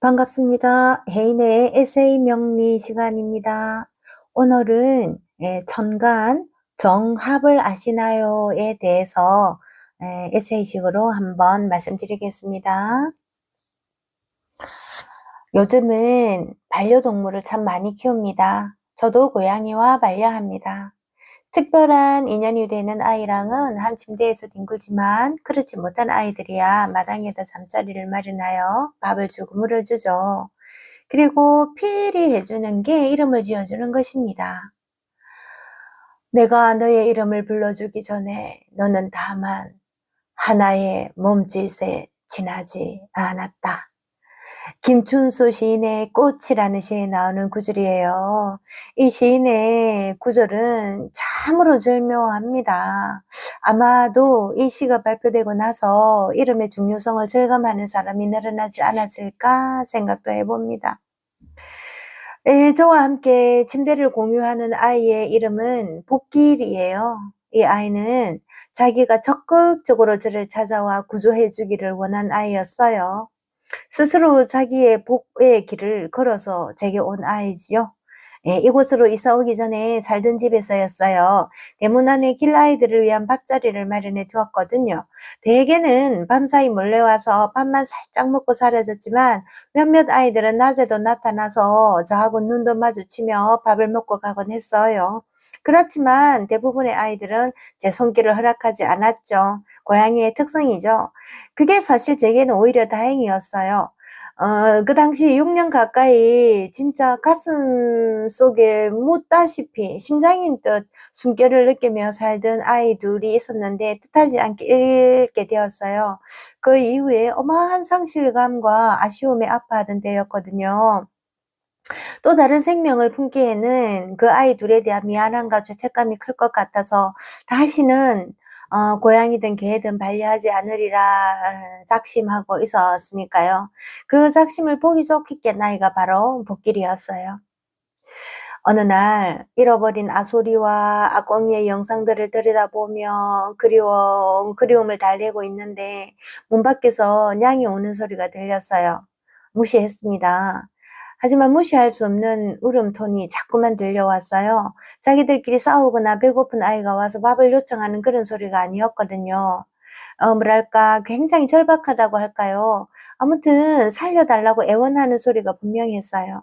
반갑습니다. 혜인의 에세이 명리 시간입니다. 오늘은 예, 천간 정합을 아시나요에 대해서 예, 에세이식으로 한번 말씀드리겠습니다. 요즘은 반려동물을 참 많이 키웁니다. 저도 고양이와 반려합니다. 특별한 인연이 되는 아이랑은 한 침대에서 뒹굴지만 그렇지 못한 아이들이야 마당에다 잠자리를 마련하여 밥을 주고 물을 주죠. 그리고 필히 해주는 게 이름을 지어주는 것입니다. 내가 너의 이름을 불러주기 전에 너는 다만 하나의 몸짓에 지나지 않았다. 김춘수 시인의 꽃이라는 시에 나오는 구절이에요. 이 시인의 구절은 참 으로 절묘합니다. 아마도 이 시가 발표되고 나서 이름의 중요성을 절감하는 사람이 늘어나지 않았을까 생각도 해봅니다. 예, 저와 함께 침대를 공유하는 아이의 이름은 복길이에요. 이 아이는 자기가 적극적으로 저를 찾아와 구조해 주기를 원한 아이였어요. 스스로 자기의 복의 길을 걸어서 제게 온 아이지요. 예, 이곳으로 이사 오기 전에 살던 집에서였어요. 대문 안에 길아이들을 위한 밥자리를 마련해 두었거든요. 대개는 밤사이 몰래 와서 밥만 살짝 먹고 사라졌지만 몇몇 아이들은 낮에도 나타나서 저하고 눈도 마주치며 밥을 먹고 가곤 했어요. 그렇지만 대부분의 아이들은 제 손길을 허락하지 않았죠. 고양이의 특성이죠. 그게 사실 제게는 오히려 다행이었어요. 어, 그 당시 6년 가까이 진짜 가슴 속에 묻다시피 심장인 듯 숨결을 느끼며 살던 아이 둘이 있었는데 뜻하지 않게 잃게 되었어요. 그 이후에 어마한 상실감과 아쉬움에 아파하던 때였거든요. 또 다른 생명을 품기에는 그 아이 둘에 대한 미안함과 죄책감이 클 것 같아서 다시는 어, 고양이든 개든 반려하지 않으리라 작심하고 있었으니까요. 그 작심을 보기 좋게 깬 아이가 바로 복길이었어요. 어느 날 잃어버린 아소리와 아꽁이의 영상들을 들여다보며 그리워, 그리움을 달래고 있는데 문 밖에서 냥이 오는 소리가 들렸어요. 무시했습니다. 하지만 무시할 수 없는 울음톤이 자꾸만 들려왔어요. 자기들끼리 싸우거나 배고픈 아이가 와서 밥을 요청하는 그런 소리가 아니었거든요. 어, 뭐랄까, 굉장히 절박하다고 할까요? 아무튼 살려달라고 애원하는 소리가 분명히 했어요.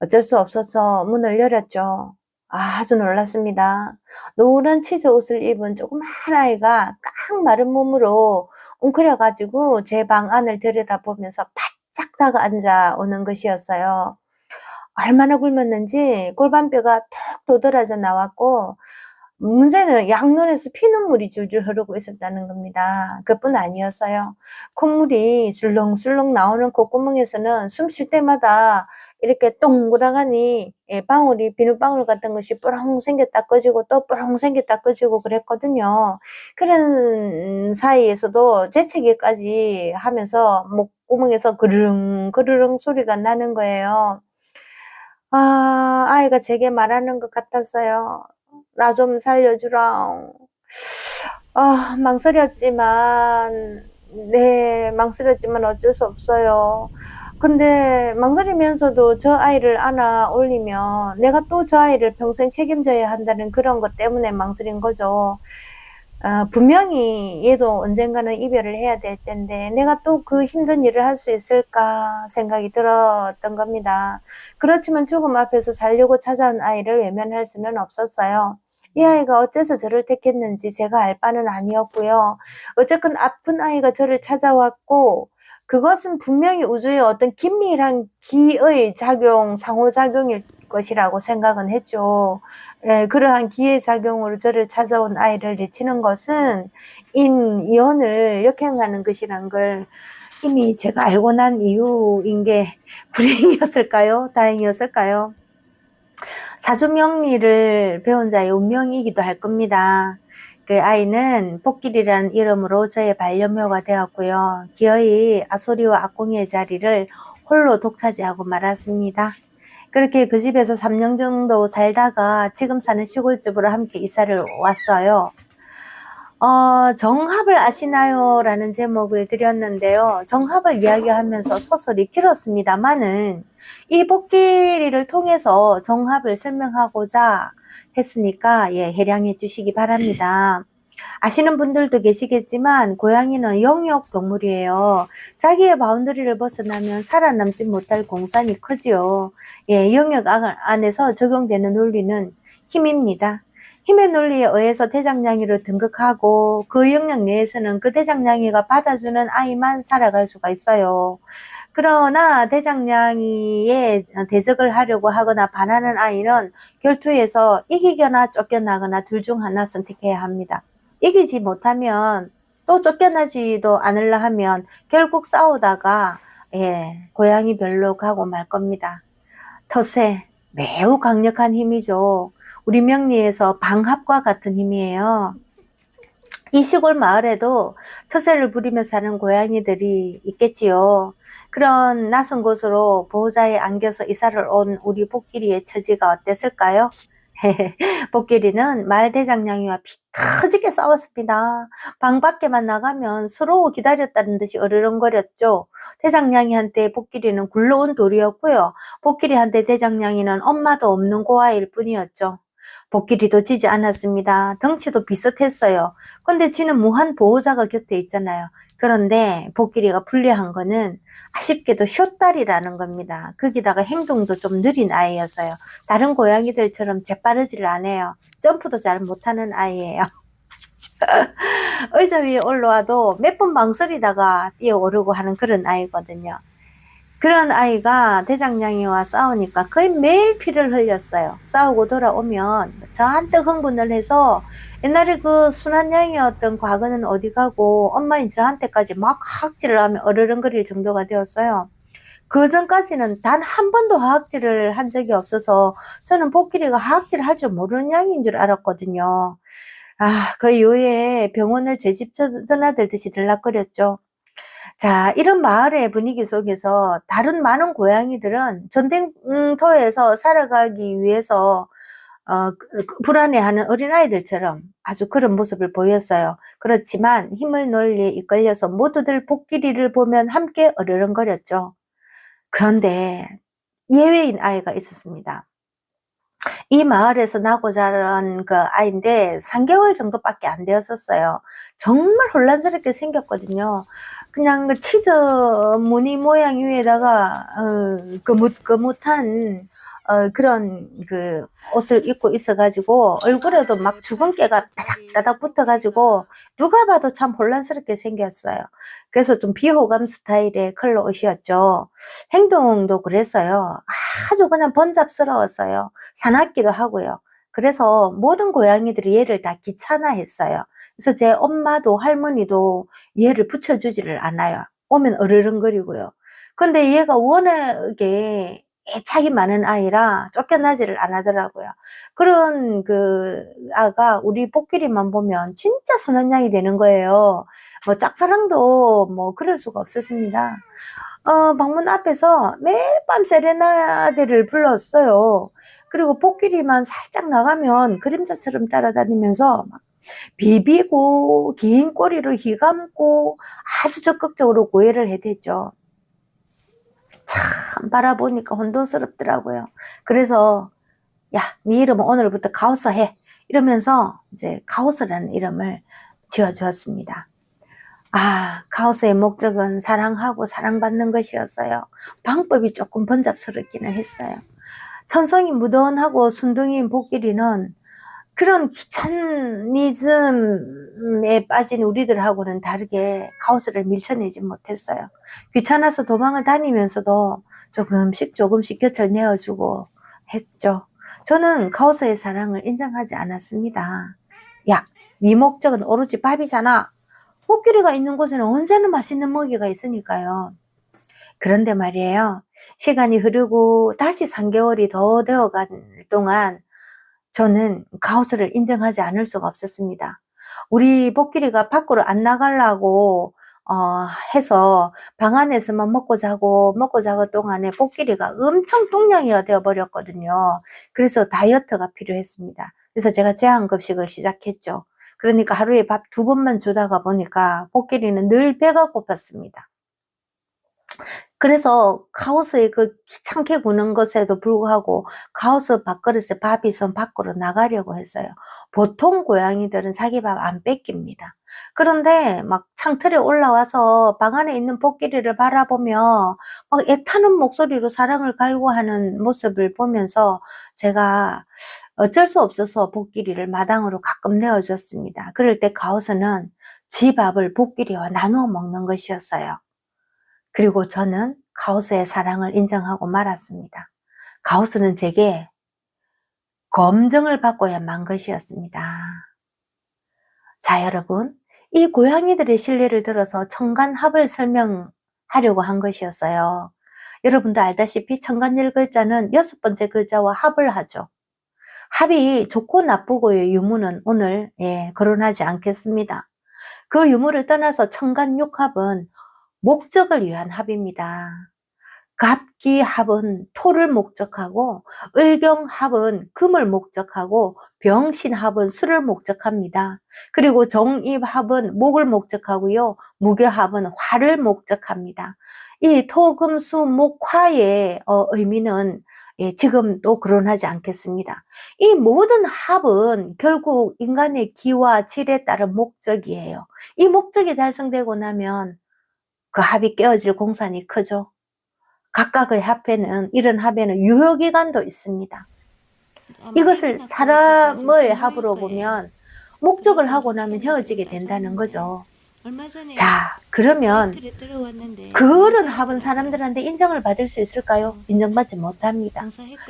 어쩔 수 없어서 문을 열었죠. 아주 놀랐습니다. 노란 치즈 옷을 입은 조그만 아이가 깡 마른 몸으로 웅크려가지고 제 방 안을 들여다보면서 바 짝 다가 앉아 오는 것이었어요. 얼마나 굶었는지 골반뼈가 톡 도드라져 나왔고 문제는 양눈에서 피눈물이 줄줄 흐르고 있었다는 겁니다. 그뿐 아니었어요. 콧물이 술렁술렁 나오는 콧구멍에서는 숨 쉴 때마다 이렇게 동그라가니 예, 방울이 비눗방울 같은 것이 뿌렁 생겼다 꺼지고 또 뿌렁 생겼다 꺼지고 그랬거든요. 그런 사이에서도 재채기까지 하면서 목구멍에서 그르릉 그르릉 소리가 나는 거예요. 아, 아이가 제게 말하는 것 같았어요. 나 좀 살려주라. 아, 망설였지만, 네, 망설였지만 어쩔 수 없어요. 근데 망설이면서도 저 아이를 안아 올리면 내가 또 저 아이를 평생 책임져야 한다는 그런 것 때문에 망설인 거죠. 어, 분명히 얘도 언젠가는 이별을 해야 될 텐데 내가 또 그 힘든 일을 할 수 있을까 생각이 들었던 겁니다. 그렇지만 죽음 앞에서 살려고 찾아온 아이를 외면할 수는 없었어요. 이 아이가 어째서 저를 택했는지 제가 알 바는 아니었고요. 어쨌건 아픈 아이가 저를 찾아왔고 그것은 분명히 우주의 어떤 긴밀한 기의 작용, 상호작용일 것이라고 생각은 했죠. 예, 그러한 기의 작용으로 저를 찾아온 아이를 내치는 것은 인연을 역행하는 것이란 걸 이미 제가 알고 난 이유인 게 불행이었을까요? 다행이었을까요? 사주명리를 배운 자의 운명이기도 할 겁니다. 그 아이는 복길이라는 이름으로 저의 반려묘가 되었고요. 기어이 아소리와 아공의 자리를 홀로 독차지하고 말았습니다. 그렇게 그 집에서 3년 정도 살다가 지금 사는 시골집으로 함께 이사를 왔어요. 어, 정합을 아시나요? 라는 제목을 드렸는데요. 정합을 이야기하면서 소설이 길었습니다만은 이 복귀를 통해서 정합을 설명하고자 했으니까 예, 해량해 주시기 바랍니다. 아시는 분들도 계시겠지만 고양이는 영역 동물이에요. 자기의 바운더리를 벗어나면 살아남지 못할 공산이 크지요. 예, 영역 안- 안에서 적용되는 논리는 힘입니다. 힘의 논리에 의해서 대장냥이를 등극하고 그 영역 내에서는 그 대장냥이가 받아주는 아이만 살아갈 수가 있어요. 그러나 대장냥이에 대적을 하려고 하거나 반하는 아이는 결투에서 이기거나 쫓겨나거나 둘 중 하나 선택해야 합니다. 이기지 못하면 또 쫓겨나지도 않으려 하면 결국 싸우다가 예, 고양이 별로 가고 말 겁니다. 텃세 매우 강력한 힘이죠. 우리 명리에서 방합과 같은 힘이에요. 이 시골 마을에도 터세를 부리며 사는 고양이들이 있겠지요. 그런 낯선 곳으로 보호자에 안겨서 이사를 온 우리 복길이의 처지가 어땠을까요? 복길이는 말 대장냥이와 피 터지게 싸웠습니다. 방 밖에만 나가면 서로 기다렸다는 듯이 어르렁거렸죠. 대장냥이한테 복길이는 굴러온 돌이었고요. 복길이한테 대장냥이는 엄마도 없는 고아일 뿐이었죠. 복길이도 지지 않았습니다. 덩치도 비슷했어요. 근데 지는 무한 보호자가 곁에 있잖아요. 그런데 복길이가 불리한 거는 아쉽게도 쇼딸이라는 겁니다. 거기다가 행동도 좀 느린 아이였어요. 다른 고양이들처럼 재빠르지를 않아요. 점프도 잘 못하는 아이예요. 의자 위에 올라와도 몇 번 망설이다가 뛰어오르고 하는 그런 아이거든요. 그런 아이가 대장냥이와 싸우니까 거의 매일 피를 흘렸어요. 싸우고 돌아오면 저한테 흥분을 해서 옛날에 그 순한 양이었던 과거는 어디 가고 엄마인 저한테까지 막 하악질을 하며 어르렁거릴 정도가 되었어요. 그 전까지는 단 한 번도 하악질을 한 적이 없어서 저는 복길이가 하악질을 할 줄 모르는 양인 줄 알았거든요. 아, 그 이후에 병원을 제 집 떠나들듯이 들락거렸죠. 자, 이런 마을의 분위기 속에서 다른 많은 고양이들은 전쟁터에서 살아가기 위해서 어, 그- 그 불안해하는 어린아이들처럼 아주 그런 모습을 보였어요. 그렇지만 힘을 논리에 이끌려서 모두들 복길이를 보면 함께 어르렁거렸죠. 그런데 예외인 아이가 있었습니다. 이 마을에서 나고 자란 그 아이인데 3개월 정도밖에 안 되었었어요. 정말 혼란스럽게 생겼거든요. 그냥 그 치즈 무늬 모양 위에다가 어, 거뭇 거뭇한 어, 그런 그 옷을 입고 있어가지고 얼굴에도 막 주근깨가 따닥따닥 붙어가지고 누가 봐도 참 혼란스럽게 생겼어요. 그래서 좀 비호감 스타일의 컬러 옷이었죠. 행동도 그랬어요. 아주 그냥 번잡스러웠어요. 사납기도 하고요. 그래서 모든 고양이들이 얘를 다 귀찮아했어요. 그래서 제 엄마도 할머니도 얘를 붙여주지를 않아요. 오면 어르렁거리고요. 근데 얘가 워낙에 애착이 많은 아이라 쫓겨나지를 안 하더라고요. 그런 그 아가 우리 복길이만 보면 진짜 순한 양이 되는 거예요. 뭐 짝사랑도 뭐 그럴 수가 없었습니다. 어, 방문 앞에서 매일 밤 세레나데를 불렀어요. 그리고 복길이만 살짝 나가면 그림자처럼 따라다니면서 막 비비고 긴 꼬리를 휘감고 아주 적극적으로 고해를 해댔죠. 참 바라보니까 혼돈스럽더라고요. 그래서 야, 네 이름은 오늘부터 가우스 해. 이러면서 이제 가우스라는 이름을 지어주었습니다. 아, 가우스의 목적은 사랑하고 사랑받는 것이었어요. 방법이 조금 번잡스럽기는 했어요. 천성이 무던하고 순둥이인 복길이는 그런 귀차니즘 에 빠진 우리들하고는 다르게 가우스를 밀쳐내지 못했어요. 귀찮아서 도망을 다니면서도 조금씩 조금씩 곁을 내어주고 했죠. 저는 가우스의 사랑을 인정하지 않았습니다. 야, 네 목적은 오로지 밥이잖아. 코끼리가 있는 곳에는 언제나 맛있는 먹이가 있으니까요. 그런데 말이에요. 시간이 흐르고 다시 3개월이 더 되어간 동안 저는 가우스를 인정하지 않을 수가 없었습니다. 우리 복길이가 밖으로 안 나가려고 어, 해서 방 안에서만 먹고 자고 먹고 자고 동안에 복길이가 엄청 똥냥이가 되어버렸거든요. 그래서 다이어트가 필요했습니다. 그래서 제가 제한급식을 시작했죠. 그러니까 하루에 밥 두 번만 주다가 보니까 복길이는 늘 배가 고팠습니다. 그래서 카오스의 그 귀찮게 구는 것에도 불구하고 카오스 밥그릇에 밥이 선 밖으로 나가려고 했어요. 보통 고양이들은 자기 밥 안 뺏깁니다. 그런데 막 창틀에 올라와서 방 안에 있는 복길이를 바라보며 막 애타는 목소리로 사랑을 갈구하는 모습을 보면서 제가 어쩔 수 없어서 복길이를 마당으로 가끔 내어줬습니다. 그럴 때 가오스는 지 밥을 복길이와 나누어 먹는 것이었어요. 그리고 저는 가오스의 사랑을 인정하고 말았습니다. 가오스는 제게 검증을 받고야만 것이었습니다. 자, 여러분. 이 고양이들의 신뢰를 들어서 청간합을 설명하려고 한 것이었어요. 여러분도 알다시피 청간일 글자는 여섯 번째 글자와 합을 하죠. 합이 좋고 나쁘고의 유무는 오늘 예, 거론하지 않겠습니다. 그 유무를 떠나서 청간육합은 목적을 위한 합입니다. 갑기합은 토를 목적하고 을경합은 금을 목적하고 병신합은 수를 목적합니다. 그리고 정입합은 목을 목적하고요. 무교합은 화를 목적합니다. 이 토 금 수 목 화의 어, 의미는 예, 지금도 거론하지 않겠습니다. 이 모든 합은 결국 인간의 기와 질에 따른 목적이에요. 이 목적이 달성되고 나면 그 합이 깨어질 공산이 크죠. 각각의 합에는 이런 합에는 유효 기간도 있습니다. 이것을 사람의 합으로 보면 목적을 하고 나면 헤어지게 된다는 거죠. 자, 그러면 그런 합은 사람들한테 인정을 받을 수 있을까요? 인정받지 못합니다.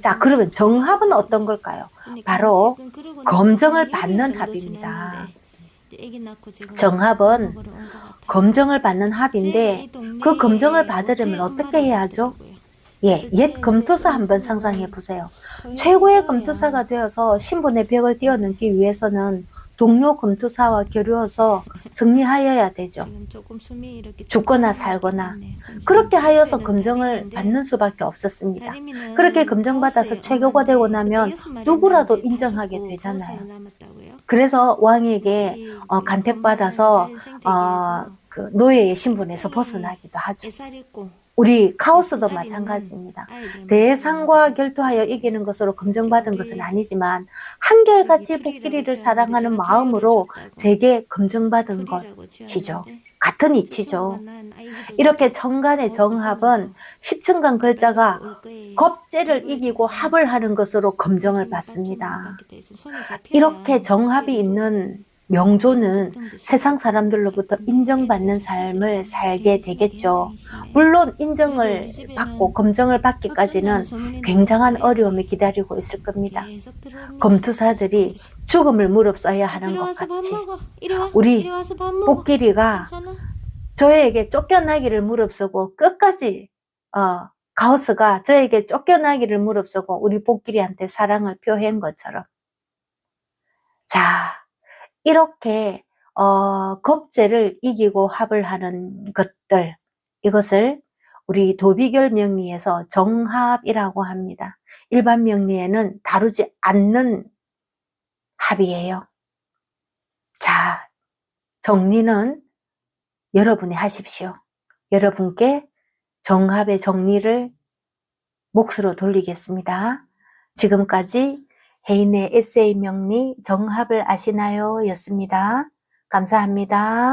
자, 그러면 정합은 어떤 걸까요? 바로 검정을 받는 합입니다. 정합은 검정을 받는 합인데 그 검정을 받으려면 어떻게 해야 하죠? 예, 옛 검투사 한번 상상해 보세요. 최고의 검투사가 되어서 신분의 벽을 뛰어넘기 위해서는 동료 검투사와 겨루어서 승리하여야 되죠. 죽거나 살거나 그렇게 하여서 검정을 받는 수밖에 없었습니다. 그렇게 검정받아서 최고가 되고 나면 누구라도 인정하게 되잖아요. 그래서 왕에게 어, 간택받아서 어, 그 노예의 신분에서 벗어나기도 하죠. 우리 카오스도 마찬가지입니다. 대상과 결투하여 이기는 것으로 검정받은 것은 아니지만 한결같이 복길이를 사랑하는 마음으로 제게 검정받은 것이죠. 같은 이치죠. 이렇게 정간의 정합은 십천간 글자가 겁제를 이기고 합을 하는 것으로 검정을 받습니다. 이렇게 정합이 있는 명조는 세상 사람들로부터 인정받는 삶을 살게 되겠죠. 물론 인정을 받고 검정을 받기까지는 굉장한 어려움이 기다리고 있을 겁니다. 검투사들이 죽음을 무릅써야 하는 것 같이 우리 복길이가 저에게 쫓겨나기를 무릅쓰고 끝까지 어, 가우스가 저에게 쫓겨나기를 무릅쓰고 우리 복길이한테 사랑을 표한 것처럼. 자 이렇게 어, 겁제를 이기고 합을 하는 것들 이것을 우리 도비결 명리에서 정합이라고 합니다. 일반 명리에는 다루지 않는 합이에요. 자, 정리는 여러분이 하십시오. 여러분께 정합의 정리를 몫으로 돌리겠습니다. 지금까지 해인의 에세이 명리 정합을 아시나요? 였습니다. 감사합니다.